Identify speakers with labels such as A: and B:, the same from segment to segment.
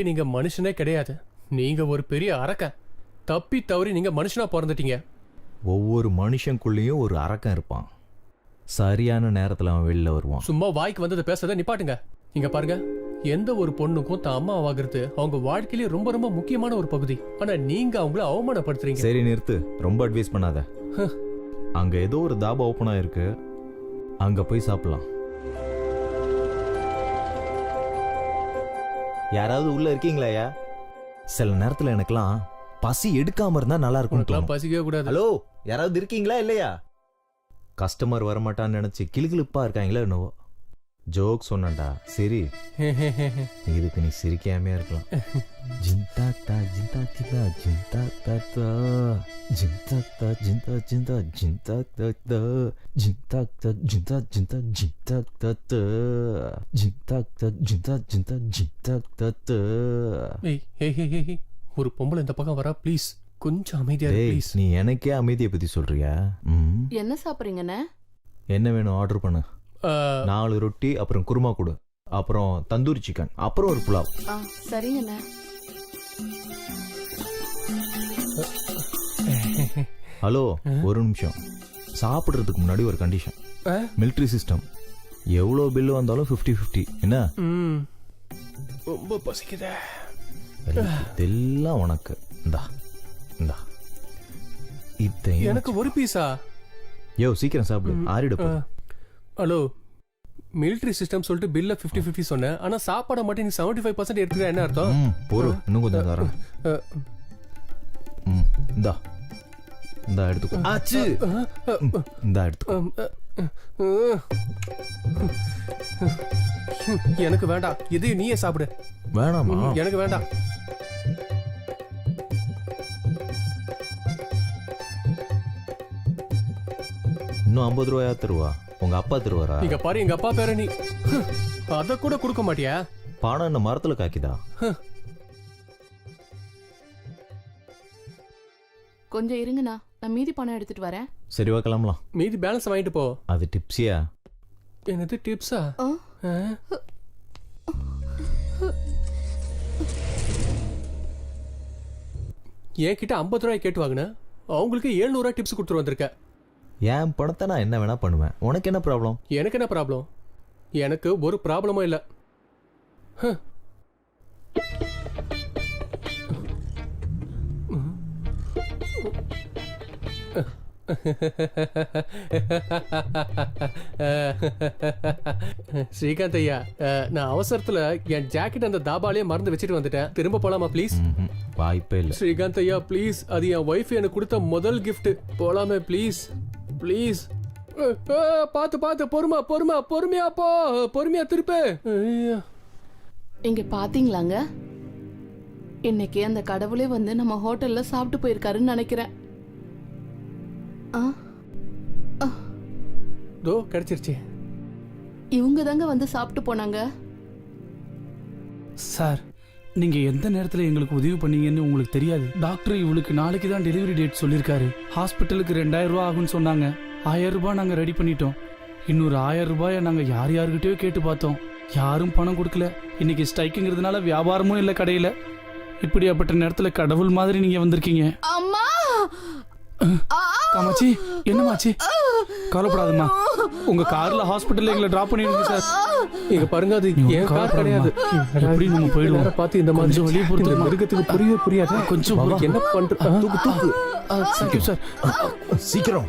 A: நீங்க மனுஷனே கிடையாது. நீங்க ஒரு பெரிய அரக்கன். தப்பி தவறி நீங்க மனுஷனா பிறந்துட்டீங்க.
B: ஒவ்வொரு மனுஷனுக்குள்ளேயும் ஒரு அரக்கன் இருப்பான். சரியான நேரத்தில் அவன் வெளில வருவான்.
A: சும்மா வாய்க்கு வந்ததை பேசுறத நிப்பாட்டுங்க. இங்க பாருங்க. எந்த ஒரு பொண்ணுக்கும் தான் அம்மா ஆகிறது அவங்க வாழ்க்கையிலே ரொம்ப ரொம்ப முக்கியமான ஒரு பகுதி. ஆனா நீங்க அவங்கள அவமானப்படுத்துறீங்க.
B: சரி நிறுத்து. ரொம்ப அட்வைஸ் பண்ணாத. அங்க ஏதோ ஒரு தாபா ஓப்பன் ஆயிருக்கு. அங்க போய் சாப்பிடலாம். யாராவது உள்ள இருக்கீங்களாயா சில நேரத்துல எனக்கெல்லாம் பசி எடுக்காம இருந்தா நல்லா இருக்கும்
A: உனக்கெல்லாம் பசிக்கவே கூடாது.
B: ஹலோ யாராவது இருக்கீங்களா இல்லையா? கஸ்டமர் வரமாட்டான்னு நினைச்சு கிளுகிளுப்பா இருக்காங்களா என்னவோ. ஜோக் சொன்னேன்டா. சரி. இதுக்கு நீ சிரிக்காமையா இருக்கலாம். ஜிந்தா தா ஜிந்தா திதா ஜிந்தா தா தா ஜிந்தா தா ஜிந்தா ஜிந்தா ஜிந்தா தா தா ஜிந்தா தா ஜிந்தா ஜிந்தா ஜிந்தா தா தா ஜிந்தா தா ஜிந்தா ஜிந்தா ஜிந்தா தா தா
A: ஏய், ஏய். ஒரு பொம்பளை இந்த பக்கம் வரா ப்ளீஸ் கொஞ்சம் அமைதியா ப்ளீஸ்
B: நீ எனக்கே அமைதியை பத்தி சொல்றியா?
C: என்ன சாப்பிட்றீங்கண்ணே?
B: என்ன வேணும்? ஆர்டர் பண்ணு. நாலு ரொட்டி அப்புறம் குருமா கொடு அப்புறம் தந்தூரி சிக்கன் அப்புறம் ஒரு புலாவ்.
C: ஆ சரிங்கண்ணே
B: ஹலோ ஒரு நிமிஷம். சாப்பிட்றதுக்கு முன்னாடி ஒரு கண்டிஷன்
A: ஆ?
B: மிலிட்ரி சிஸ்டம் எவ்வளோ பில்லு வந்தாலும் ஃபிஃப்டி ஃபிஃப்டி என்ன?
A: ம். ரொம்ப பசிக்குதே.
B: இதெல்லாம் உனக்கு. இந்தா இந்தா. இத்தையும்
A: எனக்கு ஒரு பீஸா
B: யோ சீக்கிரம் சாப்பிடு. ஆறிடு போ.
A: ஹலோ மிலிட்ரி சிஸ்டம் சொல்லிட்டு பில்ல 50 50 சொன்னேன். ஆனா சாப்பாடை மட்டும் நீ 75% ஃபைவ் பர்சன்ட் எடுத்துக்கிற என்ன அர்த்தம்?
B: ம் பொறு இன்னும் கொஞ்சம் தரேன். இந்தா. இந்தா எடுத்துக்கோ. ஆச்சு. இந்தா எடுத்துக்கோ.
A: எனக்கு வேண்டாம் இது நீயே சாப்பிடு.
B: வேணாமா?
A: எனக்கு வேண்டாம்
B: இன்னும் ஐம்பது ரூபாயா தருவா உங்க அப்பா தருவாரா?
A: இங்க பாரு எங்க அப்பா பேர நீ. அத கூட கொடுக்க மாட்டியா?
B: பணம் என்ன மரத்துல காக்கிதா
C: கொஞ்சம் இருங்கண்ணா நான் மீதி பணம் எடுத்துட்டு வரேன்.
B: சரி வா கிளம்பலாம்.
A: மீதி பேலன்ஸ் வாங்கிட்டு போ.
B: அது டிப்ஸியா?
A: என்னது டிப்ஸா? என்கிட்ட ஐம்பது ரூபாய் கேட்டு வாங்கின. அவங்களுக்கு 700 ரூபாய் டிப்ஸ் கொடுத்துட்டு வந்திருக்க.
B: என் பணத்தை நான் என்ன வேணா பண்ணுவேன். உனக்கு என்ன ப்ராப்ளம்
A: எனக்கு என்ன ப்ராப்ளம் எனக்கு ஒரு ப்ராப்ளமும் இல்லை. ஸ்ரீகாந்த் ஐயா நான் அவசரத்துல என் ஜாக்கெட் அந்த தாபாலே மறந்து வச்சுட்டு வந்துட்டேன். திரும்ப போலாமா ப்ளீஸ்
B: வாய்ப்பே இல்லை.
A: ஸ்ரீகாந்த் ஐயா ப்ளீஸ் அது என் ஒய்ஃப் எனக்கு கொடுத்த முதல் gift. போலாமே ப்ளீஸ் ப்ளீஸ் பார்த்து பார்த்து பொறுமா பொறுமா பொறுமையா போ. பொறுமையா திருப்பு.
C: இங்க பாத்தீங்களாங்க? இன்னைக்கு அந்த கடவுளே வந்து நம்ம ஹோட்டல்ல சாப்பிட்டு போயிருக்காருன்னு நினைக்கிறேன். ஆ.
A: தோ கிடைச்சிருச்சு.
C: இவங்க தாங்க வந்து சாப்பிட்டு போனாங்க.
D: சார் நீங்க எந்த நேரத்துல எங்களுக்கு உதவி பண்ணீங்கன்னு உங்களுக்கு தெரியாது. டாக்டர் இவளுக்கு நாளைக்கு தான் டெலிவரி டேட் சொல்லியிருக்காரு ஹாஸ்பிட்டலுக்கு ரெண்டாயிரம் ரூபாய் ஆகும்னு சொன்னாங்க. ஆயிரம் ரூபாய் நாங்க ரெடி பண்ணிட்டோம். இன்னொரு ஆயிரம் ரூபாயை நாங்க யார் யாருக்கிட்டயோ கேட்டு பார்த்தோம். யாரும் பணம் கொடுக்கல. இன்னைக்கு ஸ்ட்ரைக்குங்கிறதுனால வியாபாரமும் இல்லை கடையில. இப்படியாப்பட்ட நேரத்துல கடவுள் மாதிரி நீங்க வந்திருக்கீங்க.
C: அம்மா!
D: காமாச்சி என்னமாச்சி கவலைப்படாதம்மா. உங்க கார்ல ஹாஸ்பிட்டல்ல எங்களை டிராப் பண்ணிடுங்க சார்.
A: இங்க பாருங்க அது என் கார். கிடையாது.
D: எப்படி நம்ம போயிடுவோம்?
A: பார்த்து இந்த மாதிரி
D: பொறுத்துக்கமா.
A: இந்த மிருகத்துக்கு புரியவே புரியாது.
D: கொஞ்சம்
A: என்ன பண்ற தூக்கு தூக்கு.
D: சார்
B: சீக்கிரம்.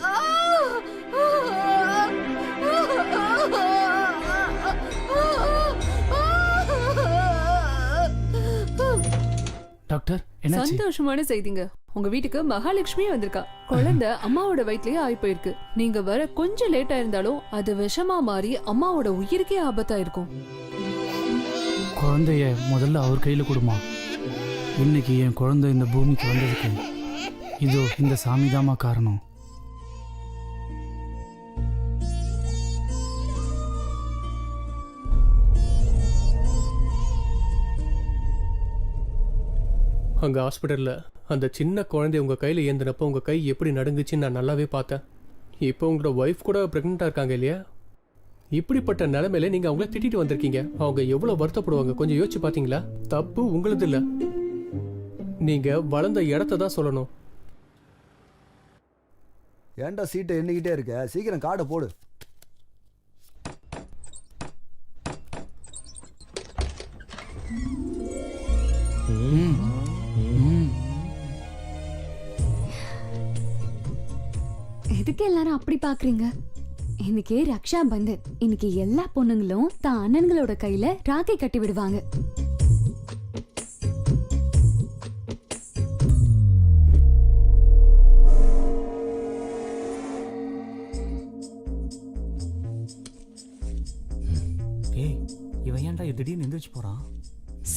D: டாக்டர் என்னாச்சு?
E: சந்தோஷமான செய்திங்க. உங்க வீட்டுக்கு மகாலட்சுமி வந்திருக்கா. குழந்தை அம்மாவோட வயிற்றுலயே ஆகி போயிருக்கு. நீங்க வர கொஞ்சம் லேட்டா இருந்தாலும் அது விஷமா மாறி அம்மாவோட உயிருக்கே ஆபத்தா இருக்கும்.
D: குழந்தைய முதல்ல அவர் கையில கொடுமா. இன்னைக்கு என் குழந்தை இந்த பூமிக்கு வந்ததுக்கு இதோ இந்த சாமி காரணம்.
A: அங்க ஹாஸ்பிட்டல்ல அந்த சின்ன குழந்தை உங்க கையில ஏந்தினப்போ உங்க கை எப்படி நடுங்குச்சுன்னு நான் நல்லாவே பார்த்தேன். இப்போ உங்களோட ஒய்ஃப் கூட பிரெக்னெண்டா இருக்காங்க இல்லையா? இப்படிப்பட்ட நிலைமையில நீங்க அவங்கள திட்டிட்டு வந்திருக்கீங்க. அவங்க எவ்வளவு வருத்தப்படுவாங்க? கொஞ்சம் யோசிச்சு பாத்தீங்களா தப்பு உங்களது இல்ல. நீங்க வளர்ந்த இடத்த தான் சொல்லணும்.
F: ஏன்டா சீட்டை எண்ணிக்கிட்டே இருக்க? சீக்கிரம் கார்டை போடு.
G: எதுக்கு எல்லாரும் அப்படி பாக்குறீங்க? இன்னைக்கு ரக்ஷா பந்தன் இன்னைக்கு எல்லா பொண்ணுங்களும் தான் அண்ணன்களோட கையில ராக்கி கட்டி விடுவாங்க.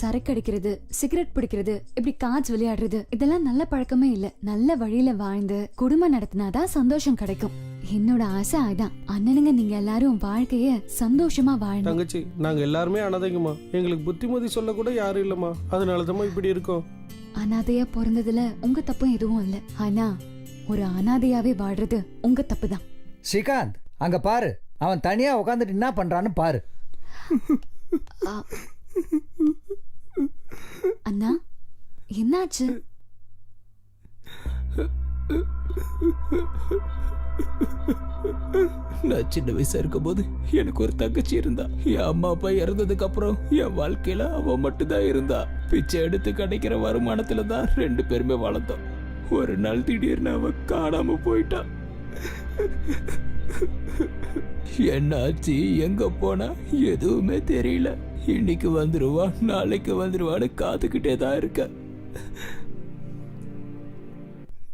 G: சரக்கு அடிக்கிறது சிகரெட் பிடிக்கிறது இப்படி காட்ச் விளையாடுறது இதெல்லாம் நல்ல பழக்கமே இல்ல. நல்ல வழியில வாழ்ந்து குடும்பம் நடத்தினாதான் சந்தோஷம் கிடைக்கும். என்னோட ஆசை அதான். அண்ணனுங்க நீங்க எல்லாரும் வாழ்க்கைய சந்தோஷமா வாழணும்
H: தங்கச்சி நாங்க எல்லாருமே அனாதைங்கம்மா. எங்களுக்கு புத்திமதி சொல்ல கூட யாரும் இல்லம்மா. அதனால தான் இப்படி இருக்கோம்.
G: அனாதையா பிறந்ததுல உங்க தப்பும் எதுவும் இல்ல. ஆனா ஒரு அனாதையாவே வாழ்றது உங்க தப்பு தான்
I: ஸ்ரீகாந்த் அங்க பாரு. அவன் தனியா உட்காந்துட்டு என்ன பண்றான்னு பாரு.
G: அண்ணா என்னாச்சு?
J: நான் சின்ன வயசா இருக்கும்போது எனக்கு ஒரு தங்கச்சி இருந்தா. என் அம்மா அப்பா இறந்ததுக்கு அப்புறம் என் வாழ்க்கையில அவ மட்டும்தான் இருந்தா. பிச்சை எடுத்து கிடைக்கிற வருமானத்துல தான் ரெண்டு பேருமே வளர்ந்தோம். ஒரு நாள் திடீர்னு அவ காணாம போயிட்டா. என்னாச்சு? எங்க போனா? எதுவுமே தெரியல. இன்னைக்கு வந்துருவா நாளைக்கு வந்துருவான்னு காத்துக்கிட்டே தான் இருக்க.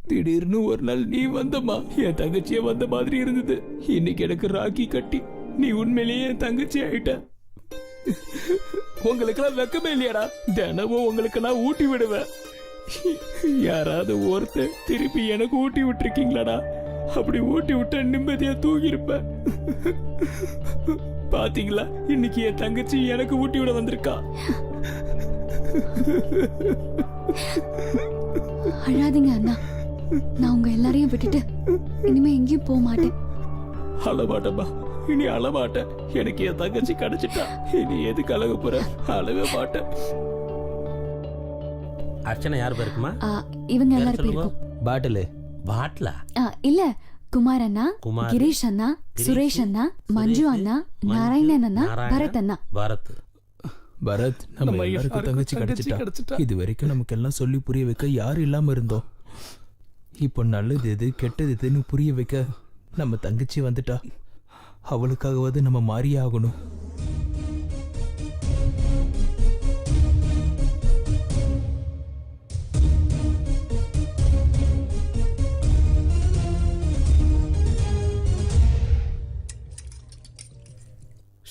J: திடீர்னு ஒரு நாள் நீ வந்தம்மா. என் தங்கச்சியே வந்த மாதிரி இருந்தது. இன்னைக்கு எனக்கு ராக்கி கட்டி நீ உண்மையிலேயே என் தங்கச்சி ஆயிட்ட. உங்களுக்கெல்லாம் வெக்கமே இல்லையாடா. தினமும் உங்களுக்கு நான் ஊட்டி விடுவேன். யாராவது ஒருத்தர் திருப்பி எனக்கு ஊட்டி விட்டுருக்கீங்களாடா. அப்படி ஊட்டி விட்டா நிம்மதியா தூங்கியிருப்பேன். பாத்தீங்களா? இன்னைக்கு என் தங்கச்சி எனக்கு ஊட்டி விட வந்திருக்கா.
G: அழாதீங்க அண்ணா. நான் உங்க எல்லாரையும் விட்டுட்டு இனிமே எங்கேயும் போக மாட்டேன்.
J: அழமாட்டேம்மா. இனி அழமாட்டேன். எனக்கு என் தங்கச்சி கிடைச்சிட்டா. இனி எதுக்கு அழக போற? அழவே மாட்டேன்.
K: அர்ச்சனை யார் பேருக்குமா
G: இவங்க எல்லாரும். பேருக்கும்
K: பாட்டிலு. பாட்டிலா?
G: ஆ, இல்ல. குமார் அண்ணா கிரீஷ் அண்ணா சுரேஷ் அண்ணா மஞ்சு அண்ணா
K: மஞ்சு,
G: நாராயணன் அண்ணா
K: நாராயணன்,
G: பரத் அண்ணா
K: பரத்
J: பரத் நம்ம எல்லாருக்கும் தங்கச்சி கிடைச்சிட்டா. இது வரைக்கும் நமக்கு எல்லாம் சொல்லி புரிய வைக்க யாரும் இல்லாம இருந்தோம் இப்போ நல்லது எது கெட்டது எதுன்னு புரிய வைக்க நம்ம தங்கச்சி வந்துட்டா அவளுக்காகவாது நம்ம மாறியே ஆகணும்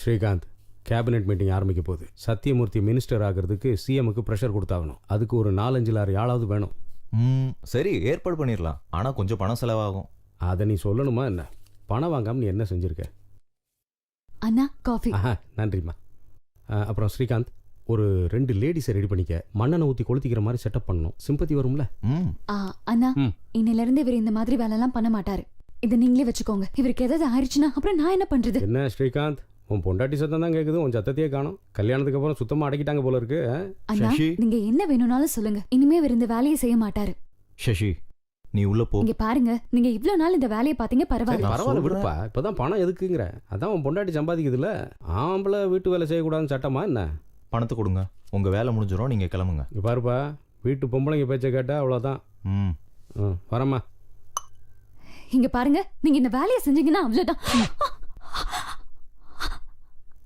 L: ஸ்ரீகாந்த் கேபினெட் மீட்டிங் ஆரம்பிக்க போகுது. சத்தியமூர்த்தி மினிஸ்டர் ஆகிறதுக்கு சிஎம்க்கு ப்ரெஷர் கொடுத்தாகணும். அதுக்கு ஒரு நாலஞ்சு லாரி ஆளாவது வேணும்.
B: ம் சரி ஏற்பாடு பண்ணிடலாம். ஆனால் கொஞ்சம் பணம் செலவாகும்.
L: அதை நீ சொல்லணுமா என்ன? பணம் வாங்காம நீ என்ன செஞ்சிருக்க?
G: அண்ணா காஃபி.
L: ஆஹா நன்றிம்மா. ஆ, அப்புறம் ஸ்ரீகாந்த் ஒரு ரெண்டு லேடிஸை ரெடி பண்ணிக்க. மண்ணெண்ணை ஊற்றி கொளுத்திக்கிற மாதிரி செட்டப் பண்ணணும். சிம்பத்தி வரும்ல?
B: ம்.
G: ஆ, அண்ணா
L: ம்.
G: இன்னையில இருந்து இவர் இந்த மாதிரி வேலை எல்லாம் பண்ண மாட்டாரு. இதை நீங்களே வச்சுக்கோங்க. இவருக்கு ஏதாவது ஆயிடுச்சுன்னா அப்புறம் நான் என்ன பண்றது?
L: என்ன ஸ்ரீகாந்த்? உன் பொண்டாட்டி சத்தம் தான் கேட்குது உன் சத்தத்தையே காணும். கல்யாணத்துக்கு அப்புறம் சுத்தமாக அடக்கிட்டாங்க போல இருக்கு?
G: அண்ணா
B: சசி.
G: நீங்க என்ன வேணும்னாலும் சொல்லுங்க. இனிமே இவர் இந்த வேலையை செய்ய மாட்டாரு.
B: சசி நீ உள்ள போ.
G: இங்க பாருங்க நீங்க இவ்ளோ நாள் இந்த வேலையை பாத்தீங்க
L: சரி
G: பரவாயில்ல.
B: நான்
L: பரவாயில்ல
B: சொல்றேன்.
L: விடுப்பா. இப்பதான் பணம் எதுக்குங்கிற? அதான் உன் பொண்டாட்டி சம்பாதிக்குதுல்ல. ஆம்பளை வீட்டு வேலை செய்யக்கூடாதுன்னு சட்டமா என்ன?
B: பணத்தை கொடுங்க. உங்க வேலை முடிஞ்சிடும் நீங்க கிளம்புங்க.
L: இங்க பாருப்பா வீட்டு பொம்பளைங்க பேச்சை கேட்டா அவ்வளோதான்
B: ம்.
L: ம் வரம்மா.
G: இங்க பாருங்க நீங்க இந்த வேலையை செஞ்சீங்கன்னா அவ்வளவுதான்.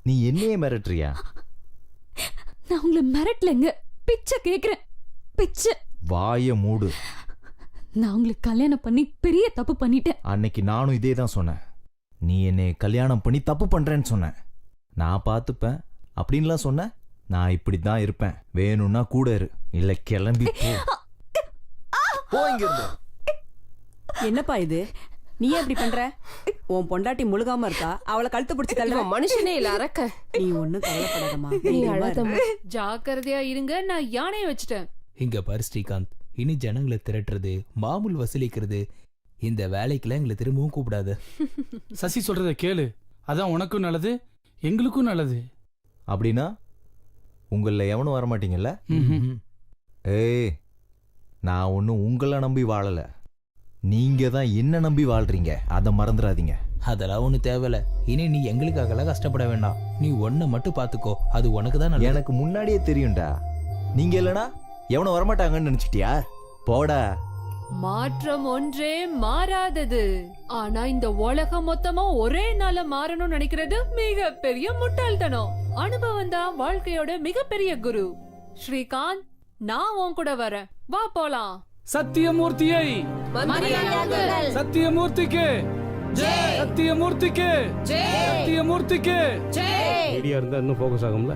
B: நீ என்னையே மிரட்டுறியா?
G: நான் உங்களை மிரட்டலங்க. பிச்சை கேக்குறேன். பிச்சை.
B: வாய மூடு.
G: நான் உங்களுக்கு கல்யாணம் பண்ணி பெரிய தப்பு பண்ணிட்டேன்.
B: அன்னைக்கு நானும் இதே தான் சொன்னேன். நீ என்னை கல்யாணம் பண்ணி தப்பு பண்றேன்னு சொன்னேன். நான் பார்த்துப்பேன். அப்படின்லாம் சொன்ன நான் இப்படி தான் இருப்பேன். வேணும்னா கூட இரு. இல்ல கிளம்பி போ. போ இங்க இருந்து
M: என்னப்பா இது? நீ ஏன் இப்படி பண்ற? உன் பொண்டாட்டி முழுகாம இருக்கா? அவளை கழுத்து பிடிச்சு தள்ளுற?
C: மனுஷனே இல்ல அரக்க.
M: நீ ஒண்ணும் கவலைப்படாதம்மா.
C: நீ. அழாதம்மா
E: ஜாக்கிரதையா இருங்க நான் யானையை வச்சுட்டேன்.
J: இங்க பாரு ஸ்ரீகாந்த் இனி ஜனங்களை திரட்டுறது மாமூல் வசூலிக்கிறது. இந்த வேலைக்கெல்லாம் எங்களை திரும்பவும் கூப்பிடாத.
D: சசி சொல்றத கேளு. அதான் உனக்கும் நல்லது எங்களுக்கும் நல்லது.
B: அப்படின்னா உங்களில் எவனும் வரமாட்டீங்கல்ல?
D: ம்ஹும்.
B: ஏய் நான் ஒன்றும் உங்களை நம்பி வாழலை. நீங்கள் தான் என்ன நம்பி வாழ்றீங்க? அதை மறந்துடாதீங்க
J: அதெல்லாம் ஒண்ணு தேவையில்ல. இனி நீ எங்களுக்காகலாம் கஷ்டப்பட வேண்டாம். நீ ஒன்ன மட்டும் பாத்துக்கோ அது உனக்கு தான் நல்லது.
B: எனக்கு முன்னாடியே தெரியும்டா. நீங்கள் இல்லைனா எவனும் வரமாட்டாங்கன்னு நினச்சிட்டியா? போடா.
E: மாற்றம் ஒன்றே மாறாதது. ஆனா இந்த உலகம் மொத்தமா ஒரே நாள்ல மாறணும்னு நினைக்கிறது மிக பெரிய முட்டாள்தனம். அனுபவம் தான் வாழ்க்கையோட மிகப்பெரிய குரு. ஸ்ரீகாந்த் நான் உன் கூட வரேன். வா போலாம்.
D: சத்தியமூர்த்தியை சத்தியமூர்த்திக்கு. சத்தியமூர்த்திக்கு. சத்தியமூர்த்திக்கு.
L: ஐடியா இருந்தா இன்னும் ஃபோக்கஸ் ஆகும்ல?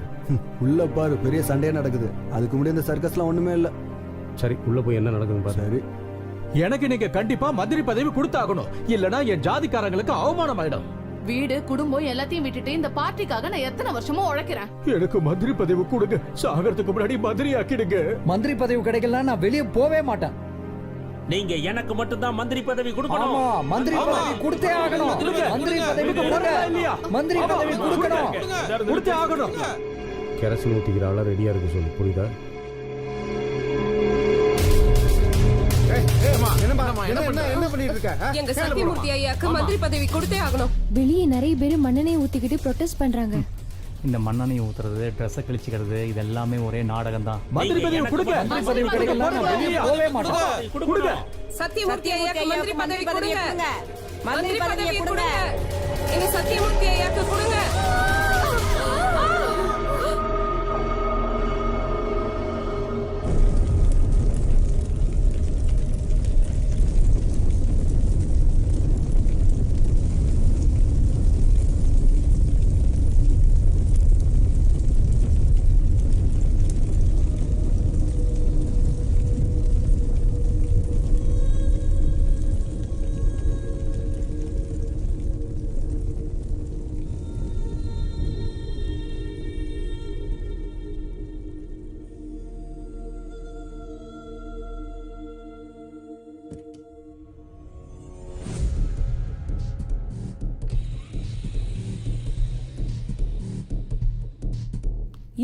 F: உள்ள பாரு பெரிய சண்டையே நடக்குது. அதுக்கு முன்னாடி இந்த சர்க்கஸ்லாம் ஒண்ணுமே இல்ல.
L: சரி உள்ள போய் என்ன நடக்குதுன்னு பாரு.
F: சரி.
H: எனக்கு நீங்க கண்டிப்பா மந்திரி பதவி கொடுத்தாகணும். இல்லனா என் ஜாதிக்காரங்களுக்கு அவமானம் ஆயிடும்
C: வீடு குடும்பம் எல்லாத்தையும் விட்டுட்டு இந்த பார்ட்டிக்காக நான் எத்தனை வருஷமா உழைக்கிறேன்.
H: எனக்கு மந்திரி பதவி கொடுங்க. சாகறதுக்கு முன்னாடி மந்திரி ஆக்கிடுங்க.
I: மந்திரி பதவி கிடைக்கலாம் நான் வெளியே போவே மாட்டேன்.
K: நீங்க எனக்கு மட்டும் தான் மந்திரி பதவி
I: ஆமா
K: கொடுக்கணும்
I: மந்திரி பதவி கொடுத்தே ஆகணும். மந்திரி பதவி கொடுங்க. மந்திரி பதவி கொடுக்கணும்.
H: கொடுத்தே ஆகணும்.
L: கெரசின் ஊற்றிக்கிற ஆள ரெடியா இருக்கு சொல்லு. புரியுதா?
H: என்ன பண்ணிட்டு இருக்க
E: எங்க சத்தியமூர்த்தி ஐயாக்கு மந்திரி பதவி கொடுத்தே ஆகணும்.
G: வெளியே நிறைய பேர் மண்ணெண்ணெய் ஊத்திக்கிட்டு ப்ரொட்டஸ்ட் பண்றாங்க.
J: இந்த மண்ணெண்ணெய் ஊத்துறது ட்ரெஸ்ஸை கிழிச்சிக்கிறது இது எல்லாமே ஒரே நாடகம் தான்
H: மந்திரி பதவி கொடுங்க
I: மந்திரி பதவி கிடைக்கலாம் நான் வெளியே போவே மாட்டேன்.
H: கொடுங்க
E: சத்தியமூர்த்தி ஐயாக்கு மந்திரி பதவி கொடுங்க. மந்திரி பதவி கொடுங்க. எங்க சத்தியமூர்த்தி ஐயாக்கு கொடுங்க.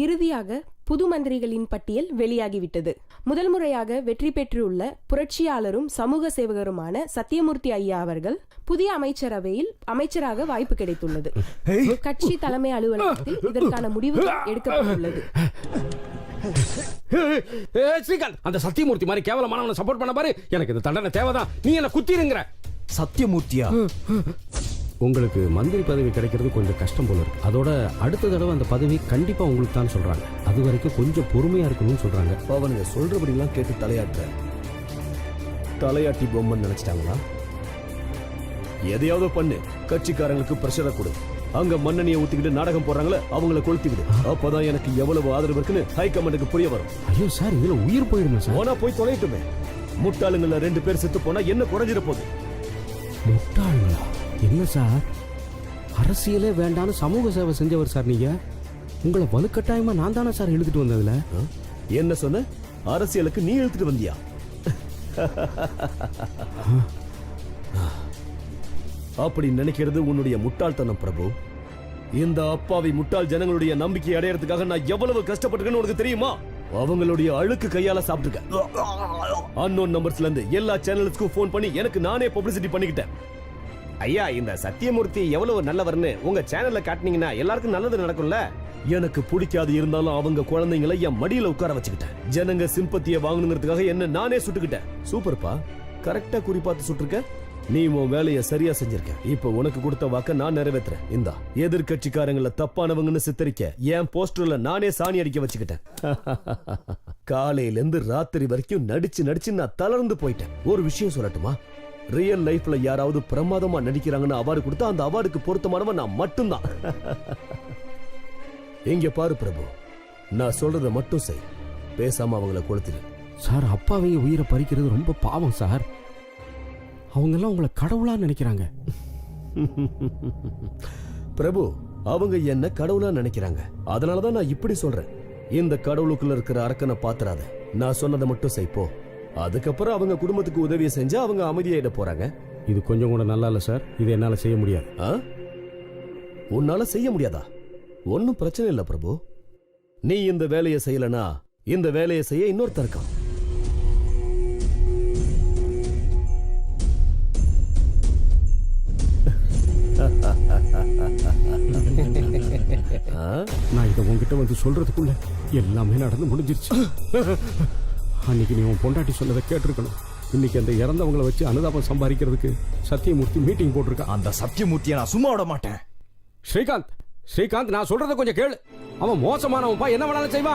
N: இறுதியாக புது மந்திரிகளின் பட்டியல் வெளியாகிவிட்டது. முதல் முறையாக வெற்றி பெற்றுள்ள புரட்சியாளரும் சமூக சேவகருமான சத்தியமூர்த்தி ஐயா அவர்கள் புதிய அமைச்சரவையில் அமைச்சராக வாய்ப்பு கிடைத்துள்ளது. கட்சி தலைமை அலுவலகத்தில் இதற்கான முடிவு எடுக்கப்பட்டுள்ளது.
L: ஸ்ரீகாந்த் அந்த சத்தியமூர்த்தி மாதிரி கேவலமானவனை சப்போர்ட் பண்ண பாரு. எனக்கு இந்த தண்டனை தேவைதான். நீ என்ன குத்திருங்கிற.
B: சத்தியமூர்த்தியா
L: உங்களுக்கு மந்திரி பதவி கிடைக்கிறது கொஞ்சம் கஷ்டம் போல இருக்கு. அதோட அடுத்த தடவை அந்த பதவி கண்டிப்பா உங்களுக்கு தான் சொல்றாங்க. அது வரைக்கும் கொஞ்சம் பொறுமையா இருக்கணும்னு சொல்றாங்க.
H: அவனுங்க சொல்றபடிலாம் கேட்டு தலையாட்டுற. தலையாட்டி பொம்மை நினைச்சிட்டாங்களா? எதையாவது பண்ணு. கட்சிக்காரங்களுக்கு பிரஷரை கொடு. அங்க மண்ணெண்ணியை ஊத்திக்கிட்டு நாடகம் போடுறாங்களே அவங்கள கொளுத்திக்கிடு அப்பதான் எனக்கு எவ்வளவு ஆதரவு இருக்குன்னு ஹைகமாண்டுக்கு புரிய வரும்.
L: ஐயோ சார் இதுல உயிர் போயிடுமே சார்.
H: போனா போய் தொலைட்டுமே முட்டாளுங்கள ரெண்டு பேர் செத்து போனா என்ன குறைஞ்சிட போகுது?
L: முட்டாளுங்களா என்ன சார்? அரசியலே வேண்டான்னு சமூக சேவை செஞ்சவர் சார் நீங்க? உங்களை வலுக்கட்டாயமா நான் தானே சார் இழுத்துட்டு வந்ததுல?
H: என்ன சொன்ன? அரசியலுக்கு நீ இழுத்துட்டு வந்தியா? அப்படி நினைக்கிறது உன்னுடைய முட்டாள்தனம் பிரபு. இந்த அப்பாவி முட்டாள் ஜனங்களுடைய நம்பிக்கை அடையறதுக்காக நான் எவ்வளவு கஷ்டப்பட்டிருக்கேன்னு உனக்கு தெரியுமா? அவங்களுடைய அழுக்கு கையால சாப்பிட்டுருக்கேன் அன்னோன் நம்பர்ஸ்ல இருந்து எல்லா சேனல்ஸ்க்கும் ஃபோன் பண்ணி எனக்கு நானே பப்ளிசிட்டி பண்ணிக்கிட்டேன். ஐயா இந்த சத்தியமூர்த்தி எவ்வளவு நல்லவர்னு உங்க சேனல்ல காட்டுனீங்கன்னா எல்லாருக்கும் நல்லது நடக்கும்ல? எனக்கு பிடிக்காது இருந்தாலும் அவங்க குழந்தைங்களை என் மடியில உட்கார வச்சுக்கிட்டேன். ஜனங்க சிம்பத்திய வாங்கணுங்கிறதுக்காக என்ன நானே சுட்டுக்கிட்டேன். சூப்பர்ப்பா. கரெக்டா குறிப்பாத்து சுட்டுருக்க? நீ உன் வேலைய சரியா செஞ்சிருக்க. இப்ப உனக்கு கொடுத்த வாக்க நான் நிறைவேத்துறேன். இந்தா எதிர்கட்சிக்காரங்கள தப்பானவங்கன்னு சித்தரிக்க என் போஸ்டர்ல நானே சாணி அடிக்க வச்சுக்கிட்டேன். காலையில இருந்து ராத்திரி வரைக்கும் நடிச்சு நடிச்சு நான் தளர்ந்து போயிட்டேன். ஒரு விஷயம் சொல்லட்டுமா? ரியல் லைஃப்ல யாராவது பிரமாதமா நடிக்கிறாங்கன்னு அவார்டு கொடுத்தா அந்த அவார்டுக்கு பொருத்தமானவன் நான் மட்டும்தான். இங்க பாரு பிரபு நான் சொல்றத மட்டும் செய். பேசாம அவங்கள கொளுத்திடு.
L: சார் அப்பாவைய உயிரை பறிக்கிறது ரொம்ப பாவம் சார் அவங்க எல்லாம் உங்களை கடவுளா நினைக்கிறாங்க.
H: பிரபு அவங்க என்ன கடவுளா நினைக்கிறாங்க. அதனாலதான் நான் இப்படி சொல்றேன். இந்த கடவுளுக்குள்ள இருக்கிற அரக்கனை பாத்துறாத. நான் சொன்னதை மட்டும் செய் போ. அதுக்கப்புறம் அவங்க குடும்பத்துக்கு உதவியை செஞ்சா அவங்க அமைதியாயிட போறாங்க.
L: இது கொஞ்சம் கூட நல்லா இல்ல சார். இது என்னால செய்ய முடியாது.
H: ஆ? உன்னால செய்ய முடியாதா? ஒன்னும் பிரச்சனை இல்ல பிரபு. நீ இந்த வேலையை செய்யலனா இந்த வேலையை செய்ய இன்னொருத்தர் இருக்கான். ஆ?
L: நான் இதை உன்கிட்ட வந்து சொல்றதுக்குள்ள எல்லாமே நடந்து முடிஞ்சிருச்சு. அன்னைக்கு நீ உன் பொண்டாட்டி சொன்னதை கேட்டிருக்கணும். இன்னைக்கு அந்த இறந்தவங்களை வச்சு அனுதாபம் சம்பாதிக்கிறதுக்கு சத்தியமூர்த்தி மீட்டிங் போட்டிருக்கான்
B: அந்த சத்தியமூர்த்தியை நான் சும்மா விட மாட்டேன்
L: ஸ்ரீகாந்த் ஸ்ரீகாந்த் நான் சொல்றதை கொஞ்சம் கேளு. அவன் மோசமானவன்ப்பா என்ன வேணாலும் செய்வான்.